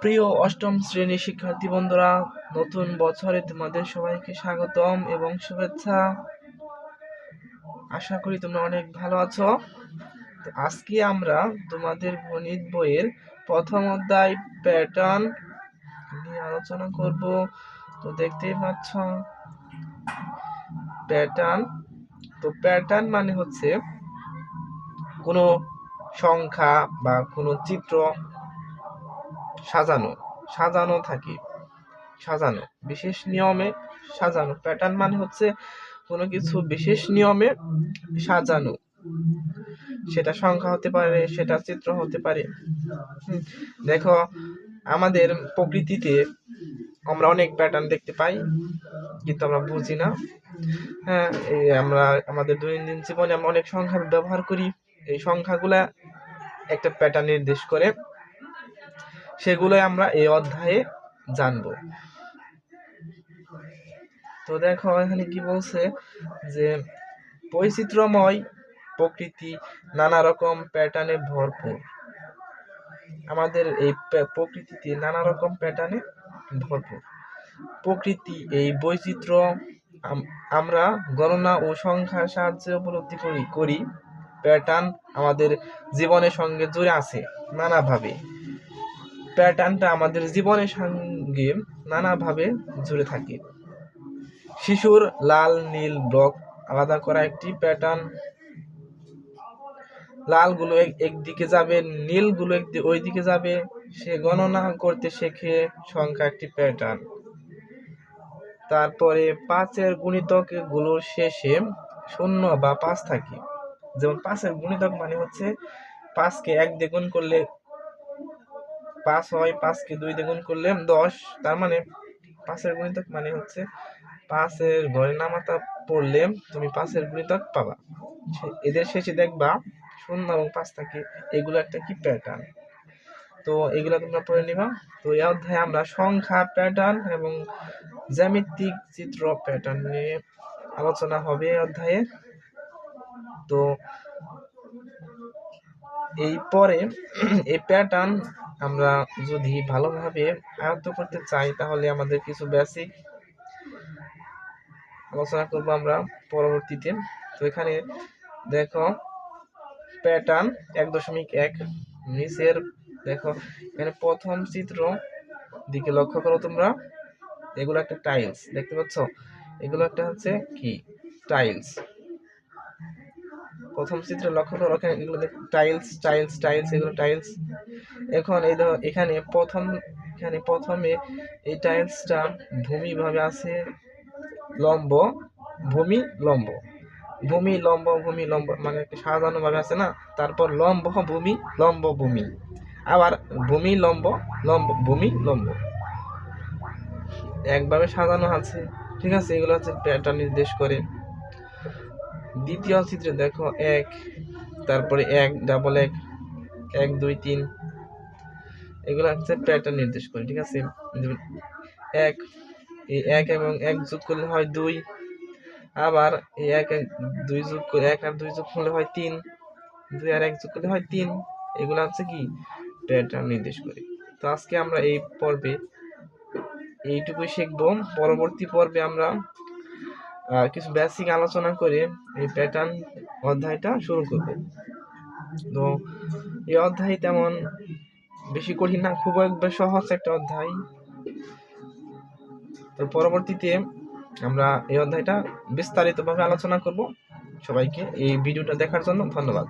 প্রিয় অষ্টম শ্রেণির শিক্ষার্থী বন্ধুরা, নতুন বছরে তোমাদের সবাইকে স্বাগতম এবং শুভেচ্ছা। আশা করি তোমরা অনেক ভালো আছো। তো আজকে আমরা তোমাদের গণিত বইয়ের প্রথম অধ্যায় প্যাটার্ন নিয়ে আলোচনা করব। তো দেখতেই পাচ্ছ প্যাটার্ন তো প্যাটার্ন মানে হচ্ছে কোনো সংখ্যা বা কোনো চিত্র সাজানো সাজানো থাকে। সাজানো, বিশেষ নিয়মে সাজানো। প্যাটার্ন মানে হচ্ছে কোনো কিছু বিশেষ নিয়মে সাজানো। সেটা সংখ্যা হতে পারে, সেটা চিত্র হতে পারে। দেখো, আমাদের প্রকৃতিতে আমরা অনেক প্যাটার্ন দেখতে পাই, কিন্তু আমরা বুঝি না। হ্যাঁ আমরা, আমাদের দৈনন্দিন জীবনে আমরা অনেক সংখ্যা ব্যবহার করি। সংখ্যাগুলা একটা প্যাটার্ন নির্দেশ করে। সেগুলোই আমরা এই অধ্যায়ে জানব। তো দেখো, এখানে কি বলছে যে, বৈচিত্র্যময় প্রকৃতি নানা রকম প্যাটার্নে ভরপুর। আমাদের এই প্রকৃতিতে নানা রকম প্যাটার্নে ভরপুর। প্রকৃতি এই বৈচিত্র্য আম- আমরা গণনা ও সংখ্যার সাহায্যে উপলব্ধি করি করি। প্যাটার্ন আমাদের জীবনের সঙ্গে জুড়ে আছে নানাভাবে। প্যাটার্নটা আমাদের জীবনের সঙ্গে নানাভাবে জুড়ে থাকে। শিশুর লাল, নীল ব্লক আলাদা করা একটি প্যাটার্ন। লালগুলো এক- একদিকে যাবে, নীলগুলো একদি ওই দিকে যাবে। সে গণনা করতে শেখে সংখ্যা একটি প্যাটার্ন। তারপরে পাঁচের গুণিতকগুলোর শেষে শূন্য বা পাঁচ থাকে। যেমন পাঁচের গুণিতক মানে হচ্ছে পাঁচকে এক দিয়ে করলে পাঁচ হয়, পাঁচকে দুই দিয়ে করলে দশ, তার মানে পাঁচের গুণিতক মানে হচ্ছে পাঁচের ঘরে নামাতা পড়লে তুমি পাঁচের গুণিতক পাবা। এদের শেষে দেখবা শূন্য এবং পাঁচ থাকে, এগুলো একটা কি প্যাটার্ন তো এগুলো তোমরা পড়ে নিবা। তো এই অধ্যায়ে আমরা সংখ্যা প্যাটার্ন এবং জ্যামিতিক চিত্র প্যাটার্ন নিয়ে আলোচনা হবে এই অধ্যায়ে। তো এই পরে এই প্যাটার্ন আমরা যদি ভালোভাবে আয়ত্ত করতে চাই, তাহলে আমাদের কিছু বেসিক আলোচনা করব আমরা পরবর্তীতে। তো এখানে দেখো প্যাটার্ন এক দশমিক এক, নিচের দেখো এখানে প্রথম চিত্র দিকে লক্ষ্য করো তোমরা। এগুলো একটা টাইলস দেখতে পাচ্ছ? এগুলো একটা হচ্ছে কি? টাইলস প্রথম চিত্রে লক্ষ্য করো, এখানে এগুলো টাইলস টাইলস টাইলস এগুলো টাইলস এখন এই এখানে প্রথম, এখানে প্রথমে এই টাইলসটা ভূমিভাবে আছে, লম্ব, ভূমি লম্ব। ভূমি লম্ব ভূমি, লম্ব মানে একটা সাজানো ভাবে আছে না? তারপর লম্ব, ভূমি লম্ব, ভূমি। আবার ভূমি, লম্ব লম্ব, ভূমি, লম্ব। একভাবে সাজানো আছে, ঠিক আছে? এগুলো হচ্ছে প্যাটার্ন নির্দেশ করে। দ্বিতীয় চিত্রে দেখো এক, তারপরে এক ডাবল এক এক, দুই, তিন। এগুলো হচ্ছে প্যাটার্ন নির্দেশ করে, ঠিক আছে? এক, এই এক এবং এক যোগ করলে হয় দুই। আবার এই এক দুই যোগ করে, এক আর দুই যোগ করলে হয় তিন। দুই আর এক যোগ করলে হয় তিন। এগুলো হচ্ছে কি? প্যাটার্ন নির্দেশ করে। তো আজকে আমরা এই পর্বে এইটুকুই শিখব। পরবর্তী পর্বে আমরা কিছু বেসিক আলোচনা করে এই প্যাটার্ন অধ্যায়টা শুরু করব। তো এই অধ্যায় তেমন বেশি কঠিন না খুব একবার সহজ একটা অধ্যায়। তো পরবর্তীতে আমরা এই অধ্যায়টা বিস্তারিতভাবে আলোচনা করব। সবাইকে এই ভিডিওটা দেখার জন্য ধন্যবাদ।